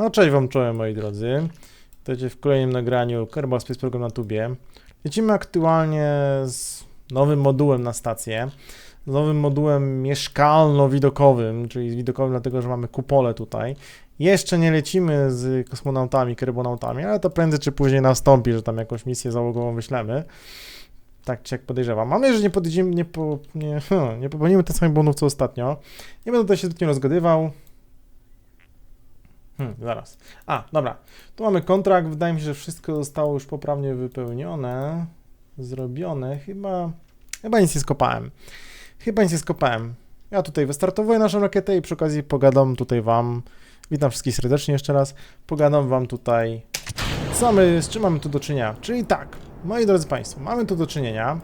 No cześć wam czołem moi drodzy. Witajcie w kolejnym nagraniu Kerbal Space Program na tubie. Lecimy aktualnie z nowym modułem na stację. Z nowym modułem mieszkalno-widokowym, czyli widokowym dlatego, że mamy kupole tutaj. Jeszcze nie lecimy z kosmonautami, kerbonautami, ale to prędzej czy później nastąpi, że tam jakąś misję załogową wyślemy. Tak czy jak podejrzewam. Mam nadzieję, że nie podejdziemy, nie, po, nie, nie popełnimy tych samych błędów co ostatnio. Nie będę tutaj się zbytnio rozgadywał. Hmm, zaraz. A, dobra. Tu mamy kontrakt. Wydaje mi się, że wszystko zostało już poprawnie wypełnione. Zrobione. Chyba. Chyba nic nie skopałem. Chyba nic nie skopałem. Ja tutaj wystartowuję naszą rakietę i przy okazji pogadam tutaj wam. Witam wszystkich serdecznie jeszcze raz. Pogadam wam tutaj. Co my, z czym mamy tu do czynienia? Czyli tak, moi drodzy Państwo, mamy tu do czynienia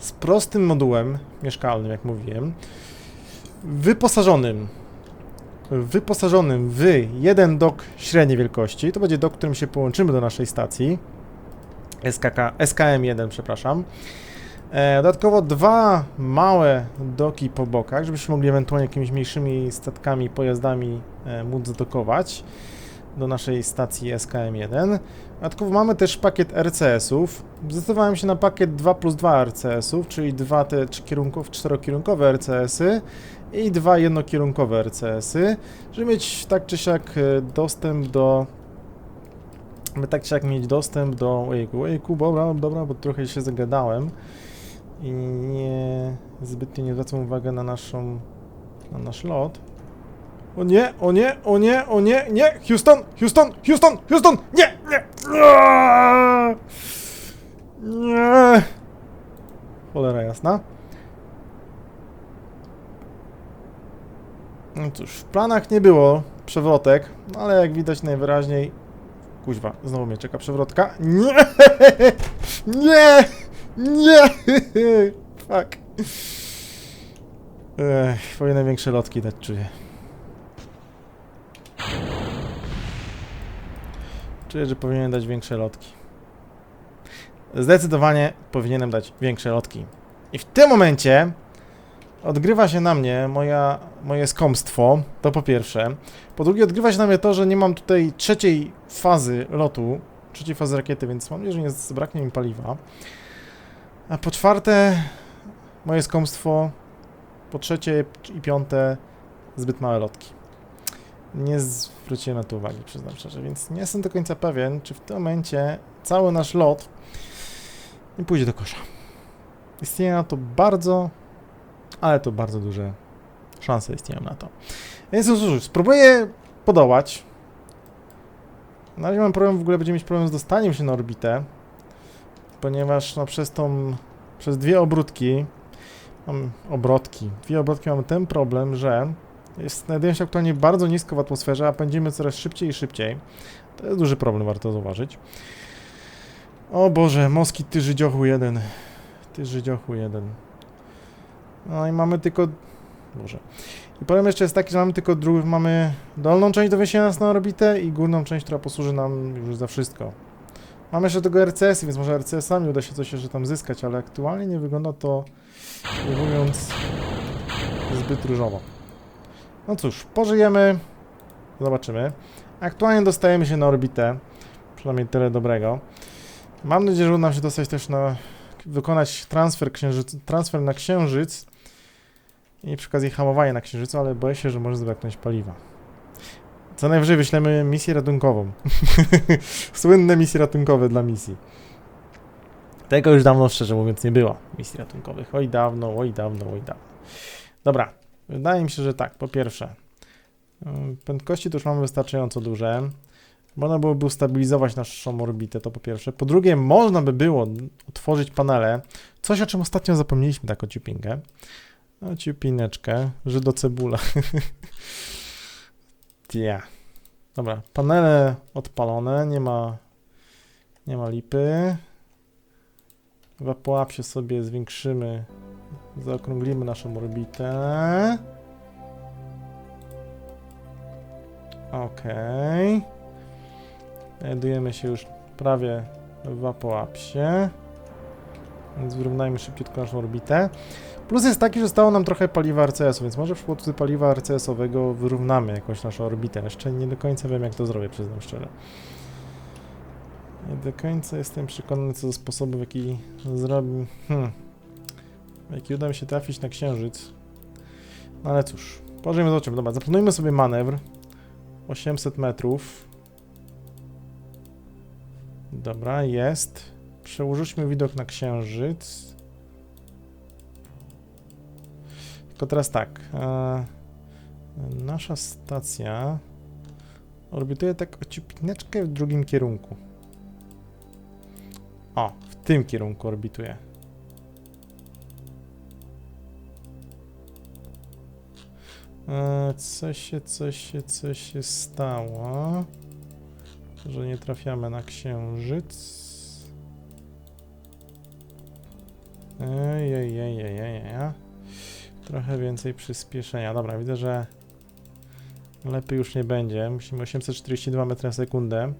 z prostym modułem mieszkalnym, jak mówiłem, wyposażonym wyposażonym w jeden dok średniej wielkości. To będzie dok, którym się połączymy do naszej stacji. SKK, SKM1, przepraszam. E, dodatkowo dwa małe doki po bokach, żebyśmy mogli ewentualnie jakimiś mniejszymi statkami, pojazdami e, móc zadokować do naszej stacji SKM1. Dodatkowo mamy też pakiet RCS-ów. Zdecydowałem się na pakiet 2 plus 2 RCS-ów, czyli dwa te kierunków, czterokierunkowe RCS-y i dwa jednokierunkowe RCS-y, żeby mieć tak czy siak e, dostęp do by tak czy siak mieć dostęp do ojejku, ojejku, dobra, dobra, bo trochę się zagadałem i nie zbytnio nie zwracam uwagi na naszą na nasz lot. O nie, o nie, o nie, o nie, nie! Houston, Houston, Houston, Houston! Nie, nie! Nie! Cholera jasna. No cóż, w planach nie było przewrotek, no ale jak widać najwyraźniej... Kuźwa, znowu mnie czeka przewrotka. Nie! Nie! Nie! Fuck. Ech, powinienem większe lotki dać, czuję. Czuję, że powinienem dać większe lotki. Zdecydowanie powinienem dać większe lotki. I w tym momencie odgrywa się na mnie moja, moje skomstwo, to po pierwsze. Po drugie, odgrywa się na mnie to, że nie mam tutaj trzeciej fazy lotu, trzeciej fazy rakiety, więc mam nadzieję, że nie zabraknie mi paliwa. A po czwarte, moje skomstwo. Po trzecie i piąte, zbyt małe lotki. Nie zwróciłem na to uwagi, przyznam szczerze, więc nie jestem do końca pewien, czy w tym momencie cały nasz lot nie pójdzie do kosza. Istnieje na to bardzo, ale to bardzo duże szanse istnieją na to. Więc no cóż, spróbuję podołać. Na razie mam problem, w ogóle będziemy mieć problem z dostaniem się na orbitę, ponieważ no, przez tą, przez dwie obrótki, mam obrotki, dwie obrotki mamy ten problem, że jest, się aktualnie bardzo nisko w atmosferze, a pędzimy coraz szybciej i szybciej. To jest duży problem, warto zauważyć. O Boże, moski ty żydziochu jeden. Ty żydziochu jeden. No i mamy tylko... Boże. I problem jeszcze jest taki, że mamy tylko drugą, mamy dolną część do wyniesienia nas na orbitę i górną część, która posłuży nam już za wszystko. Mamy jeszcze tego RCS, więc może RCS-ami uda się coś jeszcze tam zyskać, ale aktualnie nie wygląda to, mówiąc, zbyt różowo. No cóż, pożyjemy, zobaczymy. Aktualnie dostajemy się na orbitę, przynajmniej tyle dobrego. Mam nadzieję, że uda nam się dostać też na, wykonać transfer, księżyc, transfer na Księżyc i przy okazji hamowanie na Księżycu, ale boję się, że może zabraknąć paliwa. Co najwyżej wyślemy misję ratunkową. Słynne misje ratunkowe dla misji. Tego już dawno, szczerze mówiąc, nie było misji ratunkowych. Oj dawno, oj dawno, oj dawno. Dobra, wydaje mi się, że tak. Po pierwsze, prędkości to już mamy wystarczająco duże. Można byłoby ustabilizować naszą orbitę, to po pierwsze. Po drugie, można by było otworzyć panele. Coś, o czym ostatnio zapomnieliśmy, taką ciupinkę. No, ciupineczkę, Żydo cebula. Yeah. Dobra, panele odpalone, nie ma, nie ma lipy. W pułapsie sobie zwiększymy, zaokrąglimy naszą orbitę. Okej. Znajdujemy się już prawie w Apoapsie. Więc wyrównajmy szybciutko naszą orbitę. Plus jest taki, że stało nam trochę paliwa RCS-u, więc może w przypadku paliwa RCS-owego wyrównamy jakąś naszą orbitę. Jeszcze nie do końca wiem, jak to zrobię, przyznam szczerze. Nie do końca jestem przekonany co do sposobu, w jaki zrobi... Hmm. Jaki uda mi się trafić na Księżyc. No ale cóż, pożyjmy zobaczymy. Dobra, zaplanujmy sobie manewr. 800 metrów. Dobra, jest. Przełożyliśmy widok na Księżyc. Tylko teraz tak. E, nasza stacja orbituje tak o w drugim kierunku. O, w tym kierunku orbituje. E, co się, co się, co się stało? Że nie trafiamy na księżyc. Ej, ej, ej, ej, ej, ej. Trochę więcej przyspieszenia. Dobra, widzę, że lepiej już nie będzie. Musimy 842 metry na sekundę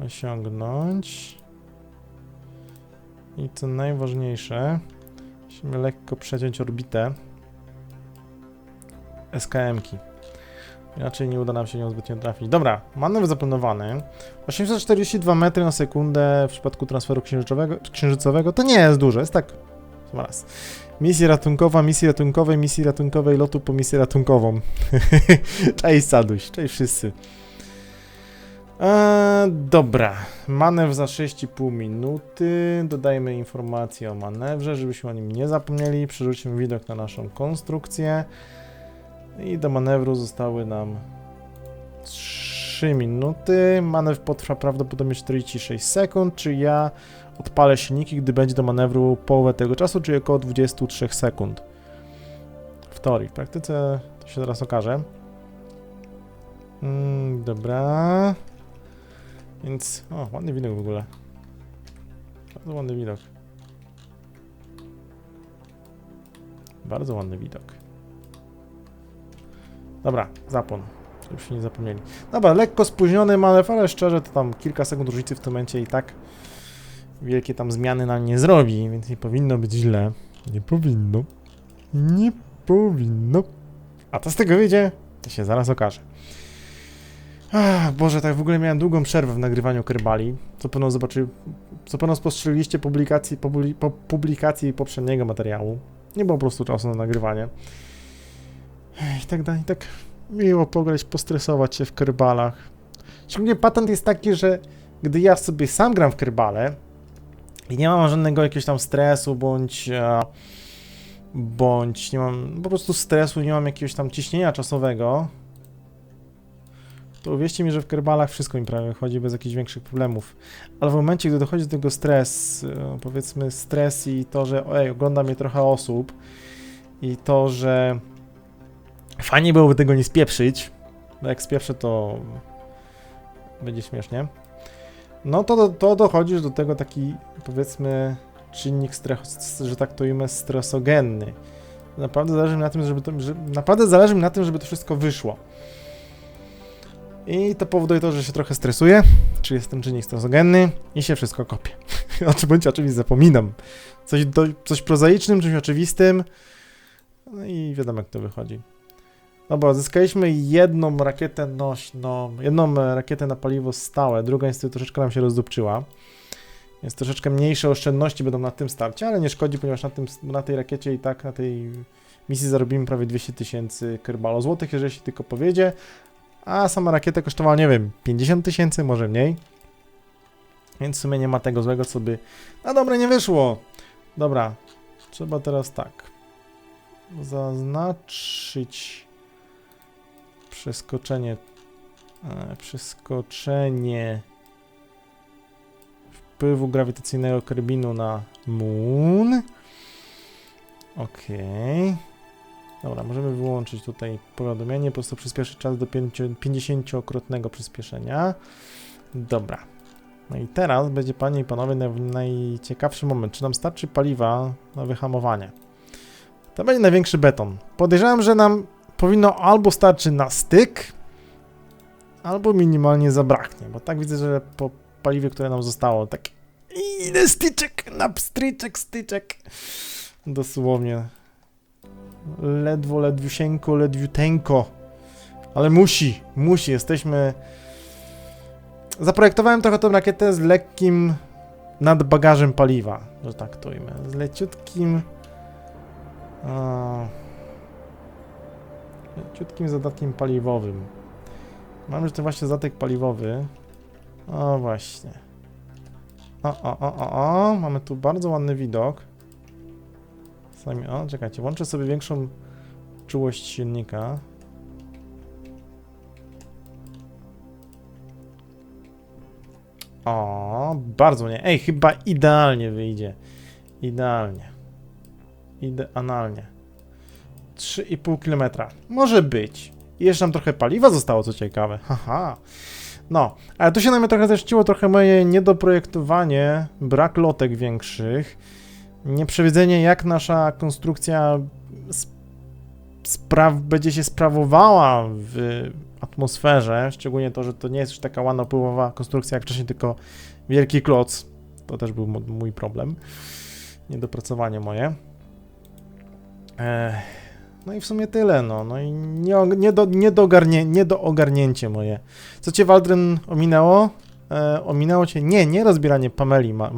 osiągnąć. I co najważniejsze, musimy lekko przeciąć orbitę SKM-ki. Inaczej nie uda nam się nią zbytnio trafić. Dobra, manewr zaplanowany. 842 metry na sekundę w przypadku transferu księżycowego, księżycowego to nie jest dużo, jest tak raz. Misja ratunkowa, misji ratunkowej, misji ratunkowej, lotu po misję ratunkową. cześć Saduś, cześć wszyscy. Eee, dobra, manewr za 6,5 minuty. Dodajmy informację o manewrze, żebyśmy o nim nie zapomnieli. Przerzucimy widok na naszą konstrukcję. I do manewru zostały nam 3 minuty. Manewr potrwa prawdopodobnie 46 sekund, czy ja odpalę silniki, gdy będzie do manewru połowę tego czasu, czyli około 23 sekund. W teorii, w praktyce to się zaraz okaże. Mm, dobra. Więc, o, ładny widok w ogóle. Bardzo ładny widok. Bardzo ładny widok. Dobra, zapłon. Żebyśmy nie zapomnieli. Dobra, lekko spóźniony manewr, ale szczerze to tam kilka sekund różnicy w tym momencie i tak wielkie tam zmiany nam nie zrobi, więc nie powinno być źle. Nie powinno. Nie powinno. A to z tego wyjdzie, to się zaraz okaże. Ach, Boże, tak w ogóle miałem długą przerwę w nagrywaniu Kerbali. Co pewno zobaczy, co pewno spostrzegliście publikacji, publi, po publikacji poprzedniego materiału. Nie było po prostu czasu na nagrywanie. I tak dalej, tak miło pograć, postresować się w Kerbalach. Szczególnie patent jest taki, że gdy ja sobie sam gram w Kerbale i nie mam żadnego jakiegoś tam stresu, bądź e, bądź nie mam po prostu stresu, nie mam jakiegoś tam ciśnienia czasowego, to uwierzcie mi, że w Kerbalach wszystko mi prawie chodzi bez jakichś większych problemów. Ale w momencie, gdy dochodzi do tego stres, e, powiedzmy stres i to, że ojej, ogląda mnie trochę osób i to, że fajnie byłoby tego nie spieprzyć, bo jak spieprzę, to będzie śmiesznie. No to, to dochodzisz do tego taki, powiedzmy, czynnik, stres, że tak to stresogenny. Naprawdę zależy mi na tym, żeby to, że, naprawdę zależy mi na tym, żeby to wszystko wyszło. I to powoduje to, że się trochę stresuję, czy jest ten czynnik stresogenny i się wszystko kopie. o czym bądź oczywiście zapominam. Coś, do, coś prozaicznym, czymś oczywistym. No i wiadomo jak to wychodzi. Dobra, zyskaliśmy jedną rakietę nośną, jedną e, rakietę na paliwo stałe, druga niestety troszeczkę nam się rozdupczyła. Więc troszeczkę mniejsze oszczędności będą na tym starcie, ale nie szkodzi, ponieważ na, tym, na tej rakiecie i tak, na tej misji zarobimy prawie 200 tysięcy kerbalo złotych, jeżeli się tylko powiedzie. A sama rakieta kosztowała, nie wiem, 50 tysięcy, może mniej. Więc w sumie nie ma tego złego, co by na dobre nie wyszło. Dobra, trzeba teraz tak. Zaznaczyć przeskoczenie. E, przeskoczenie wpływu grawitacyjnego karbinu na Moon. Okej. Dobra, możemy wyłączyć tutaj powiadomienie, po prostu przyspieszy czas do 50-krotnego przyspieszenia. Dobra. No i teraz będzie, panie i panowie, naj, najciekawszy moment. Czy nam starczy paliwa na wyhamowanie? To będzie największy beton. Podejrzewam, że nam powinno albo starczy na styk, albo minimalnie zabraknie, bo tak widzę, że po paliwie, które nam zostało, tak I idę styczek, na styczek. Dosłownie. Ledwo, ledwiusieńko, ledwiuteńko. Ale musi, musi, jesteśmy... Zaprojektowałem trochę tą rakietę z lekkim nadbagażem paliwa, że tak to ujmę. Z leciutkim... leciutkim zadatkiem paliwowym. Mam już ten właśnie zadatek paliwowy. O, właśnie. O, o, o, o, o, mamy tu bardzo ładny widok. Sami, o, czekajcie, włączę sobie większą czułość silnika. O, bardzo nie. Ej, chyba idealnie wyjdzie. Idealnie. Idealnie. 3,5 km. Może być. I jeszcze nam trochę paliwa zostało, co ciekawe. Haha. No, ale tu się na mnie trochę zeszciło trochę moje niedoprojektowanie, brak lotek większych, nieprzewidzenie jak nasza konstrukcja sp spraw będzie się sprawowała w atmosferze, szczególnie to, że to nie jest już taka łanopływowa konstrukcja jak wcześniej, tylko wielki kloc. To też był mój problem. Niedopracowanie moje. Ech. No i w sumie tyle, no. No i nie, nie, do, nie, do ogarnie, nie do ogarnięcie moje. Co cię, Waldren, ominęło? E, ominęło cię? Nie, nie rozbieranie Pameli Ma.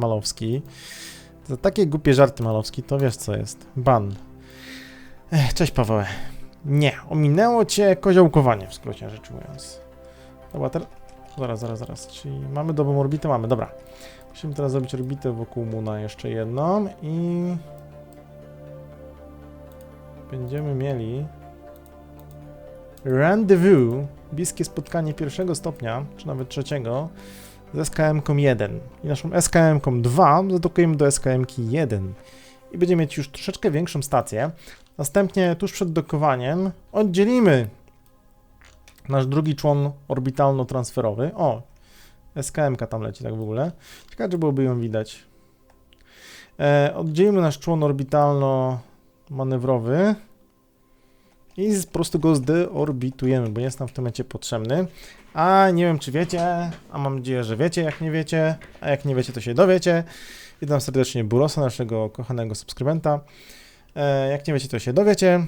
Za takie głupie żarty Malowski, to wiesz co jest. Ban. Ech, cześć Paweł. Nie, ominęło cię koziołkowanie, w skrócie rzecz ujmując. Dobra, teraz... Zaraz, zaraz, zaraz. Czyli mamy dobrą orbitę? Mamy, dobra. Musimy teraz zrobić orbitę wokół Muna jeszcze jedną i... Będziemy mieli... Rendezvous, bliskie spotkanie pierwszego stopnia, czy nawet trzeciego, z SKM-ką 1. I naszą SKM-ką 2 zadokujemy do SKM-ki 1. I będziemy mieć już troszeczkę większą stację. Następnie, tuż przed dokowaniem, oddzielimy nasz drugi człon orbitalno-transferowy. O, SKM-ka tam leci tak w ogóle. Ciekawe, czy byłoby ją widać. E, oddzielimy nasz człon orbitalno-manewrowy i po prostu go zdeorbitujemy, bo jest nam w tym momencie potrzebny. A nie wiem, czy wiecie, a mam nadzieję, że wiecie, jak nie wiecie, a jak nie wiecie, to się dowiecie. Witam serdecznie Burosa, naszego kochanego subskrybenta. E, jak nie wiecie, to się dowiecie.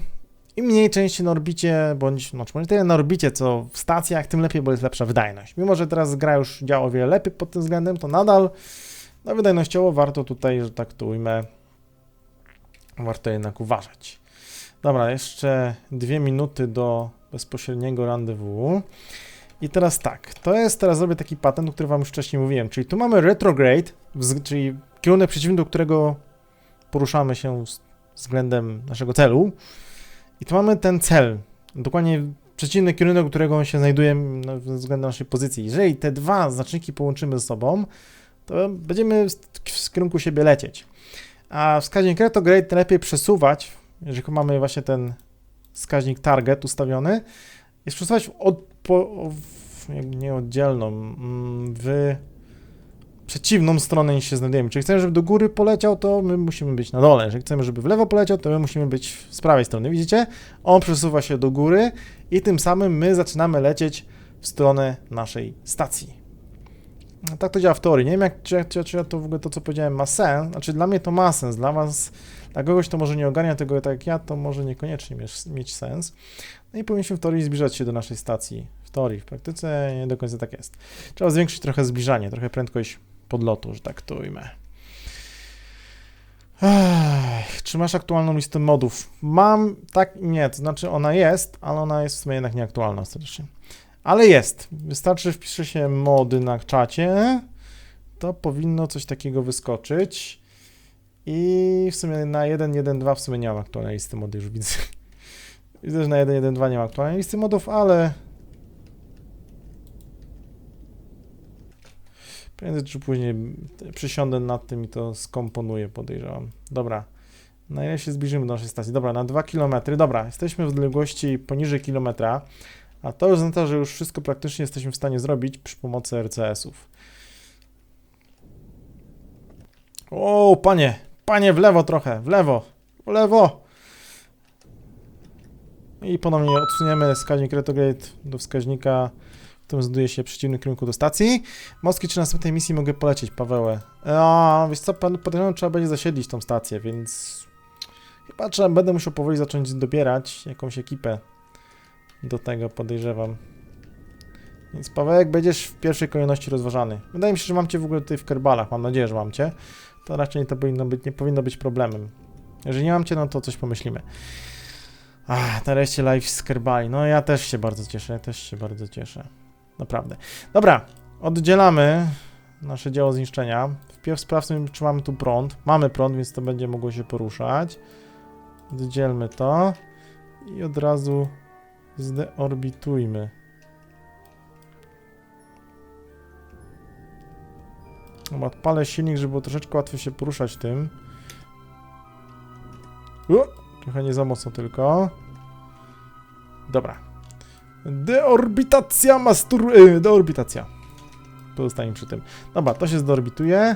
Im mniej części na orbicie, bądź no, czy może tyle na orbicie, co w stacjach, tym lepiej, bo jest lepsza wydajność. Mimo, że teraz gra już działa o wiele lepiej pod tym względem, to nadal no, wydajnościowo warto tutaj, że tak to ujmę, warto jednak uważać. Dobra, jeszcze dwie minuty do bezpośredniego rendezvous. I teraz tak, to jest, teraz zrobię taki patent, o którym wam już wcześniej mówiłem, czyli tu mamy retrograde, czyli kierunek przeciwny, do którego poruszamy się względem naszego celu. I tu mamy ten cel, dokładnie przeciwny kierunek, do którego się znajduje no, względem naszej pozycji. Jeżeli te dwa znaczniki połączymy ze sobą, to będziemy w kierunku siebie lecieć. A wskaźnik retrograde lepiej przesuwać, jeżeli mamy właśnie ten wskaźnik target ustawiony, jest przesuwać od, po, w, nie oddzielną, mm, w przeciwną stronę niż się znajdujemy. Czyli chcemy, żeby do góry poleciał, to my musimy być na dole. Jeżeli chcemy, żeby w lewo poleciał, to my musimy być z prawej strony. Widzicie? On przesuwa się do góry i tym samym my zaczynamy lecieć w stronę naszej stacji. Tak to działa w teorii. Nie wiem, jak, czy, czy, czy to w ogóle to, co powiedziałem, ma sens. Znaczy, dla mnie to ma sens. Dla was, dla kogoś, kto może nie ogarnia tego tak jak ja, to może niekoniecznie mieć, mieć sens. No i powinniśmy w teorii zbliżać się do naszej stacji. W teorii, w praktyce nie do końca tak jest. Trzeba zwiększyć trochę zbliżanie, trochę prędkość podlotu, że tak to ujmę. Ech, czy masz aktualną listę modów? Mam, tak nie, to znaczy ona jest, ale ona jest w sumie jednak nieaktualna ostatecznie. Ale jest. Wystarczy wpisze się mody na czacie, to powinno coś takiego wyskoczyć. I w sumie na 1.1.2 w sumie nie mam aktualnej listy mody, już widzę. Widzę, że na 1.1.2 nie ma aktualnej listy modów, ale prędzej czy później przysiądę nad tym i to skomponuję, podejrzewam. Dobra. Na ile się zbliżymy do naszej stacji? Dobra, na 2 km. Dobra, jesteśmy w odległości poniżej kilometra, a to już oznacza, że już wszystko praktycznie jesteśmy w stanie zrobić przy pomocy RCS-ów. O, panie, panie, w lewo trochę, w lewo, w lewo. I ponownie odsuniemy wskaźnik retrograde do wskaźnika, Potem znajduje się w przeciwnym kierunku do stacji. Moski, czy na następnej misji mogę polecieć, Pawełę? A, wiesz co, podejrzewam, trzeba będzie zasiedlić tą stację, więc... Chyba trzeba, będę musiał powoli zacząć dobierać jakąś ekipę do tego, podejrzewam. Więc Pawełek, będziesz w pierwszej kolejności rozważany. Wydaje mi się, że mam cię w ogóle tutaj w kerbalach, mam nadzieję, że mam cię. To raczej to powinno być, nie powinno być problemem. Jeżeli nie mam cię, no to coś pomyślimy. Ach, nareszcie live z kerbali. No ja też się bardzo cieszę, ja też się bardzo cieszę. Naprawdę. Dobra, oddzielamy nasze dzieło zniszczenia. Wpierw sprawdźmy, czy mamy tu prąd. Mamy prąd, więc to będzie mogło się poruszać. Oddzielmy to i od razu zdeorbitujmy. Dobra, Odpalę silnik, żeby było troszeczkę łatwiej się poruszać tym. U, trochę nie za mocno tylko. Dobra. Deorbitacja mastur... y, Deorbitacja. Pozostaniemy przy tym. Dobra, to się zdeorbituje.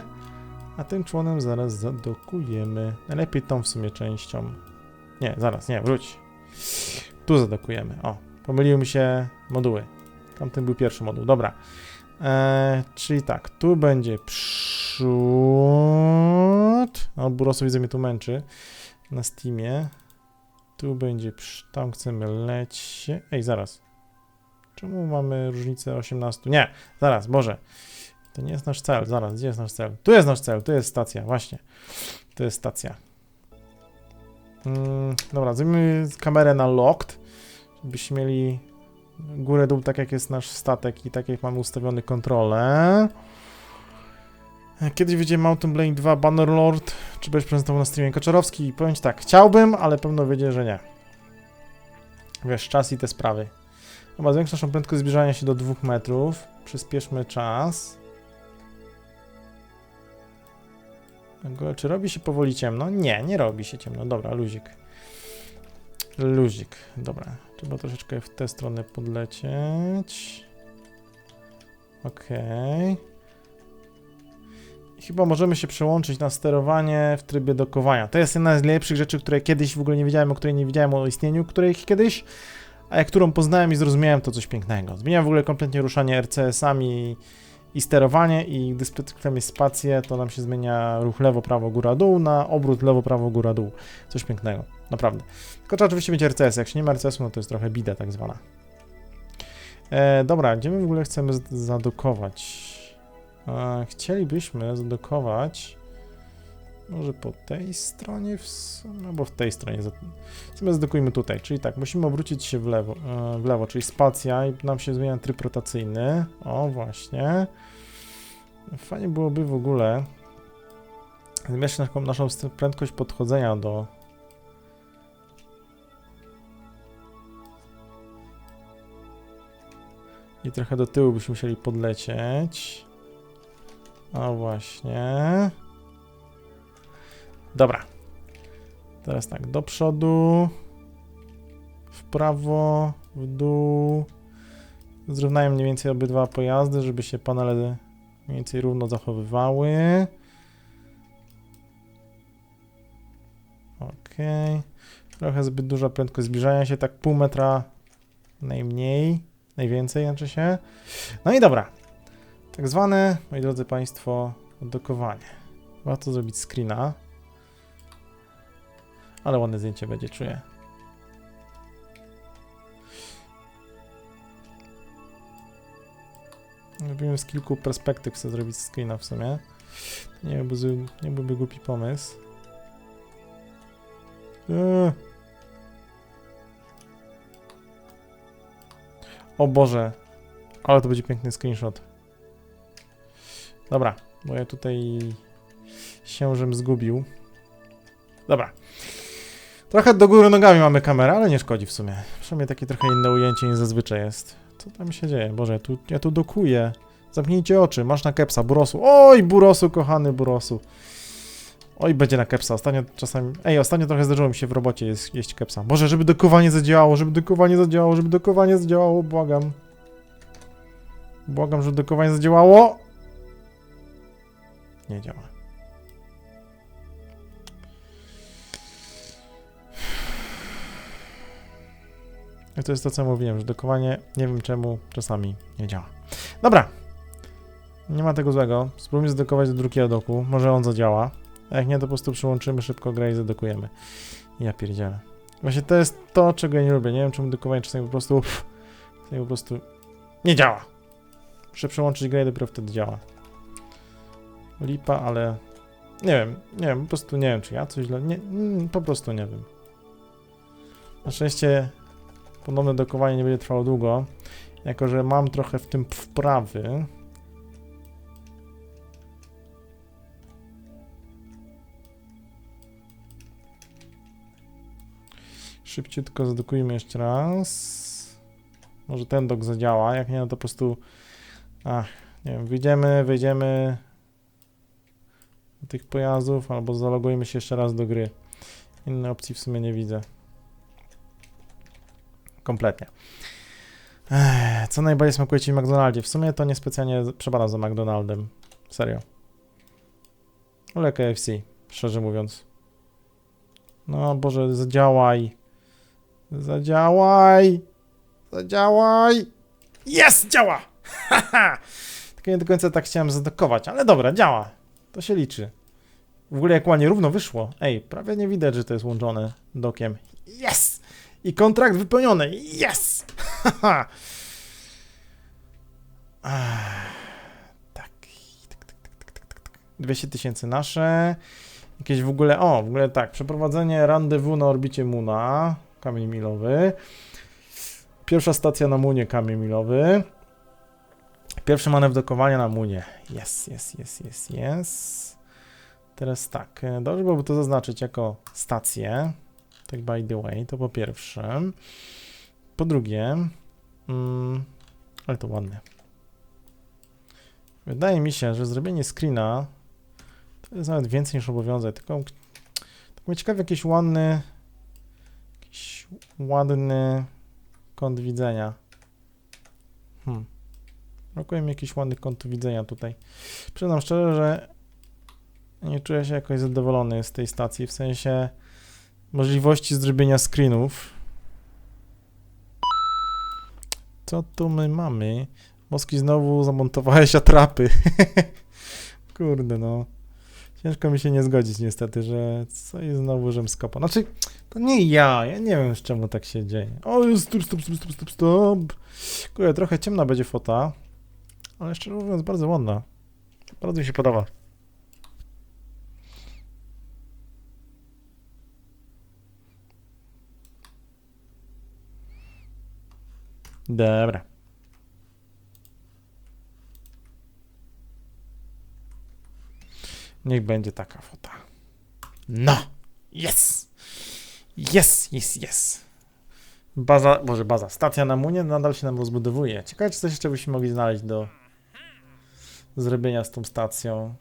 A tym członem zaraz zadokujemy. Najlepiej tą w sumie częścią. Nie, zaraz, nie, wróć. Tu zadokujemy. O, pomyliły mi się moduły. Tamten był pierwszy moduł, dobra. Eee, czyli tak, tu będzie przód. O, Burosu widzę mnie tu męczy na Steamie. Tu będzie, tam chcemy lecieć. Ej, zaraz. Czemu mamy różnicę 18? Nie, zaraz, Boże. To nie jest nasz cel, zaraz, gdzie jest nasz cel? Tu jest nasz cel, tu jest stacja, właśnie. To jest stacja. Mm, dobra, zrobimy kamerę na locked, żebyśmy mieli górę, dół, tak jak jest nasz statek i tak jak mamy ustawione kontrole. Kiedyś wyjdzie Mountain Blade 2 Bannerlord, czy będziesz prezentował na streamie Kaczorowski? Powiem ci tak, chciałbym, ale pewno wiedzie, że nie. Wiesz, czas i te sprawy. Dobra, zwiększ naszą prędkość zbliżania się do 2 metrów. Przyspieszmy czas. Czy robi się powoli ciemno? Nie, nie robi się ciemno. Dobra, luzik. Luzik. Dobra, trzeba troszeczkę w tę stronę podlecieć. Okej. I Chyba możemy się przełączyć na sterowanie w trybie dokowania. To jest jedna z najlepszych rzeczy, które kiedyś w ogóle nie wiedziałem, o której nie wiedziałem o istnieniu, której kiedyś, a jak którą poznałem i zrozumiałem, to coś pięknego. Zmienia w ogóle kompletnie ruszanie RCS-ami i sterowanie i gdy sprytkujemy spację, to nam się zmienia ruch lewo, prawo, góra, dół na obrót lewo, prawo, góra, dół. Coś pięknego, naprawdę. Tylko trzeba oczywiście mieć RCS. Jak się nie ma RCS-u, no to jest trochę bida tak zwana. E, dobra, gdzie my w ogóle chcemy zadokować? E, chcielibyśmy zadokować może po tej stronie, w, sumie, albo w tej stronie. Za- W sumie zadokujmy tutaj, czyli tak, musimy obrócić się w lewo, e, w lewo, czyli spacja i nam się zmienia tryb rotacyjny. O, właśnie. Fajnie byłoby w ogóle zmierzyć naszą, naszą prędkość podchodzenia do I trochę do tyłu byśmy musieli podlecieć. O właśnie. Dobra. Teraz tak, do przodu. W prawo, w dół. Zrównają mniej więcej obydwa pojazdy, żeby się panele mniej więcej równo zachowywały. Okej. Trochę zbyt duża prędkość zbliżania się, tak pół metra najmniej, najwięcej znaczy się. No i dobra. Tak zwane, moi drodzy Państwo, dokowanie. Warto zrobić screena. Ale ładne zdjęcie będzie, czuję. Zrobiłem z kilku perspektyw, chcę zrobić screena w sumie. Nie byłby, nie byłby głupi pomysł. Eee. O Boże, ale to będzie piękny screenshot. Dobra, bo ja tutaj się żem zgubił. Dobra. Trochę do góry nogami mamy kamerę, ale nie szkodzi w sumie. Przynajmniej takie trochę inne ujęcie niż zazwyczaj jest. Co tam się dzieje? Boże, ja tu, ja tu dokuję. Zamknijcie oczy, masz na kepsa, Burosu. Oj, Burosu, kochany Burosu. Oj, będzie na kepsa. Ostatnio czasami... Ej, ostatnio trochę zdarzyło mi się w robocie jeść, jeść kepsa. Boże, żeby dokowanie zadziałało, żeby dokowanie zadziałało, żeby dokowanie zadziałało, błagam. Błagam, żeby dokowanie zadziałało. Nie działa. I to jest to, co mówiłem, że dokowanie, nie wiem czemu, czasami nie działa. Dobra. Nie ma tego złego. Spróbujmy zadokować do drugiego doku. Może on zadziała. A jak nie, to po prostu przyłączymy szybko grę i zadokujemy. Ja pierdzielę. Właśnie to jest to, czego ja nie lubię. Nie wiem, czemu dokowanie czasami po prostu... Pff, czasami po prostu nie działa. Muszę przełączyć grę i dopiero wtedy działa. Lipa, ale... Nie wiem, nie wiem, po prostu nie wiem, czy ja coś źle... Nie, mm, po prostu nie wiem. Na szczęście ponowne dokowanie nie będzie trwało długo, jako że mam trochę w tym wprawy. Szybciutko zadokujmy jeszcze raz. Może ten dok zadziała, jak nie, no to po prostu... Ach, nie wiem, wyjdziemy, wejdziemy do tych pojazdów, albo zalogujmy się jeszcze raz do gry. Innej opcji w sumie nie widzę. Kompletnie. Ech, co najbardziej smakuje Ci w McDonaldzie? W sumie to niespecjalnie przepadam za McDonaldem. Serio. Ale KFC, szczerze mówiąc. No Boże, zadziałaj. Zadziałaj. Zadziałaj. Jest, działa! Haha! Tylko nie do końca tak chciałem zadokować, ale dobra, działa. To się liczy. W ogóle jak ładnie równo wyszło. Ej, prawie nie widać, że to jest łączone dokiem. Yes! I kontrakt wypełniony. Yes! Tak. Tak, tak, tak, tak, tak, tak, tak. 200 tysięcy nasze. Jakieś w ogóle, o, w ogóle tak, przeprowadzenie rendezvous na orbicie Muna, kamień milowy. Pierwsza stacja na Munie, kamień milowy. Pierwszy manewr dokowania na Munie. Jest, jest, jest, jest, jest. Teraz tak, e, dobrze byłoby to zaznaczyć jako stację. Tak by the way, to po pierwsze. Po drugie, mm, ale to ładne. Wydaje mi się, że zrobienie screena to jest nawet więcej niż obowiązek, tylko tak mnie ciekawi jakiś ładny, jakiś ładny kąt widzenia. Hmm. Brakuje mi jakiś ładny kąt widzenia tutaj. Przyznam szczerze, że nie czuję się jakoś zadowolony z tej stacji, w sensie możliwości zrobienia screenów. Co tu my mamy? Moski znowu zamontowałeś atrapy. Kurde no. Ciężko mi się nie zgodzić niestety, że co jest znowu rzymskopa. Znaczy, to nie ja, ja nie wiem z czemu tak się dzieje. O, stop, stop, stop, stop, stop, stop. Kurde, trochę ciemna będzie fota, ale szczerze mówiąc bardzo ładna. Bardzo mi się podoba. Dobra. Niech będzie taka fota. No! Yes! Yes, yes, yes. Baza, może baza, stacja na Munie nadal się nam rozbudowuje. Ciekawe, czy coś jeszcze byśmy mogli znaleźć do zrobienia z tą stacją.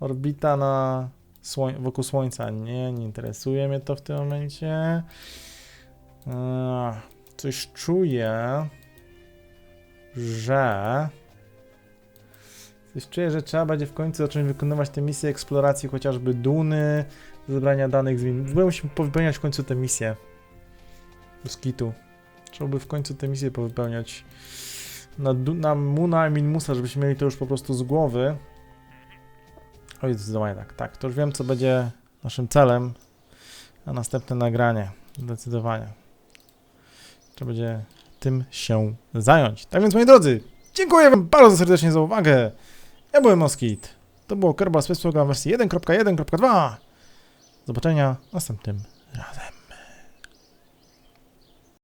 Orbita na słoń wokół Słońca. Nie, nie interesuje mnie to w tym momencie. E, coś czuję, że... Coś czuję, że trzeba będzie w końcu zacząć wykonywać te misje eksploracji, chociażby Duny, zebrania danych z win. W ogóle musimy powypełniać w końcu te misje. Moskitu. Trzeba by w końcu te misje powypełniać. Na, na Muna i Minmusa, żebyśmy mieli to już po prostu z głowy. Oj, zdecydowanie tak. Tak, to już wiem, co będzie naszym celem na następne nagranie. Zdecydowanie. Trzeba będzie tym się zająć. Tak więc, moi drodzy, dziękuję Wam bardzo serdecznie za uwagę. Ja byłem Moskit. To było Kerbal Space Program wersji 1.1.2. Do zobaczenia następnym razem.